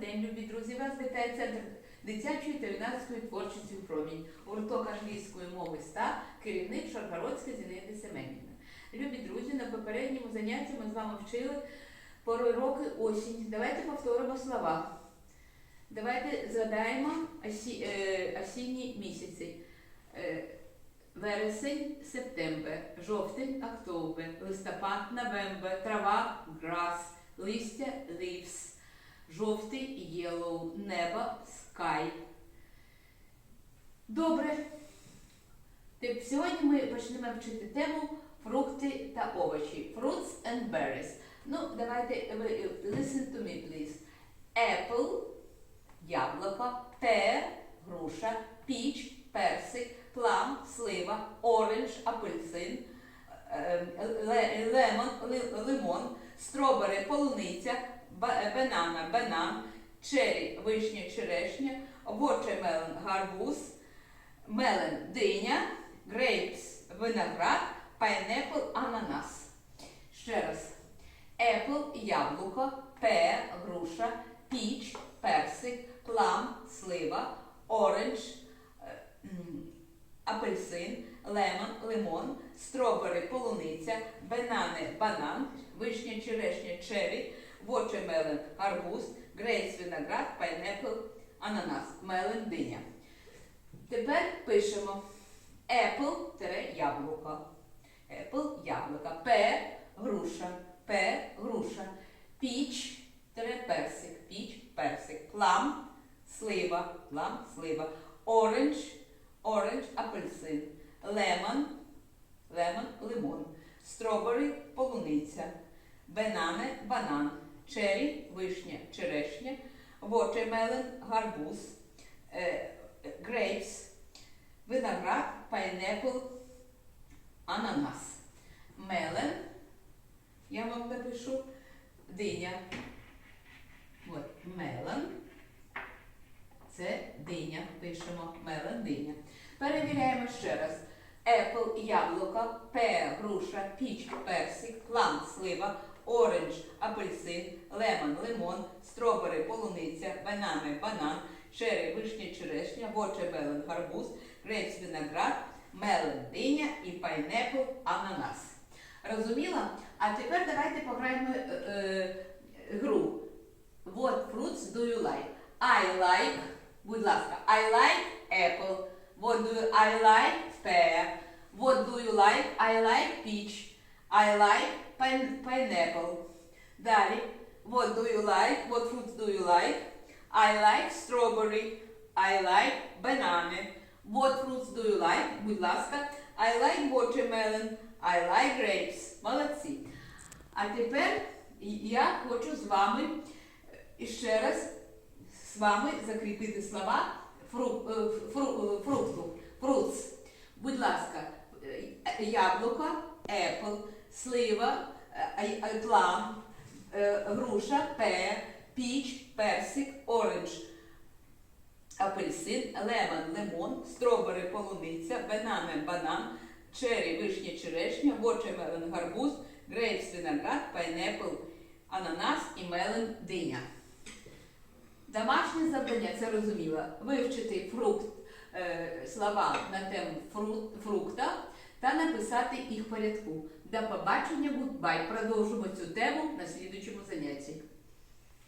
день, любі друзі! Вас вітає Центр дитячої та юнацької творчості промінь. Гурток англійської мови ста, керівник Шаргородська Зінаїда Семенівна. Любі друзі, на попередньому занятті ми з вами вчили пори роки осінь. Давайте повторимо слова. Давайте згадаємо осі, е, осінні місяці. Е, Вересень, септембер, жовтень, октобер, листопад, новембер, трава, грас, листя, leaves, небо, sky. Добре. Теп- Сьогодні ми почнемо вчити тему фрукти та овочі. Fruits and berries. Ну, давайте е, listen to me, please. Apple, яблуко, pear, груша, peach, персик, плам, слива, оранж, апельсин, е, лемон, лимон, стробери, полуниця, ба- банана, банан, черрі, вишня, черешня, watermelon, гарбуз, мелен, диня, грейпс, виноград, пайнепл, ананас. Ще раз. Apple – яблуко, pear – груша, peach – персик, plum – слива, orange е, апельсин, lemon – лимон, strawberry – полуниця, банани – банан, вишня, черешня – черрі, watermelon – гарбуз, grapes – виноград, pineapple – ананас, melon – диня. Тепер пишемо apple – яблуко. Apple – яблуко. Pear – груша. Pear – груша. Peach – персик. Peach – персик. Plum – слива. Plum – слива. Orange – orange – апельсин. Lemon – lemon – лимон. Strawberry – полуниця. Банани – банан. Cherry – вишня, черешня. Watermelon – гарбуз. Е, Grapes – виноград. Pineapple – ананас. Мелен, я вам напишу, диня. От, мелен. Це диня. Пишемо мелен, диня. Перевіряємо ще раз. Apple, яблуко, pear, груша, піч, персик, плам, слива, оранж, апельсин, лемон, лимон, стробери, полуниця, банани, банан, черри, вишня, черешня, watermelon, гарбуз, грейпс, виноград, мелен, диня і пайнепл, ананас. Розуміла? А тепер давайте пограємо е, е, гру. What fruits do you like? I like, будь ласка, I like apple. What do you, I like pear. What do you like? I like peach. I like pineapple. Далі. What do you like? What fruits do you like? I like strawberry. I like banana. What fruits do you like? Будь ласка. I like watermelon. I like grapes. Молодці. А тепер я хочу з вами е, ще раз з вами закріпити слова фру, е, фру, е, фрукту. Будь ласка, е, яблуко, apple, слива, е, е, е, груша, pear, peach, персик, orange, апельсин, лемон, лимон, стробери, полуниця, банани, банан, черрі, вишня, черешня, watermelon, гарбуз, грейпс, виноград, пайнепл, ананас і мелен, диня. Домашнє завдання, це розуміло, вивчити фрукт, е, слова на тему фрукта та написати їх в порядку. До побачення, гудбай. Продовжимо цю тему на слідучому занятті.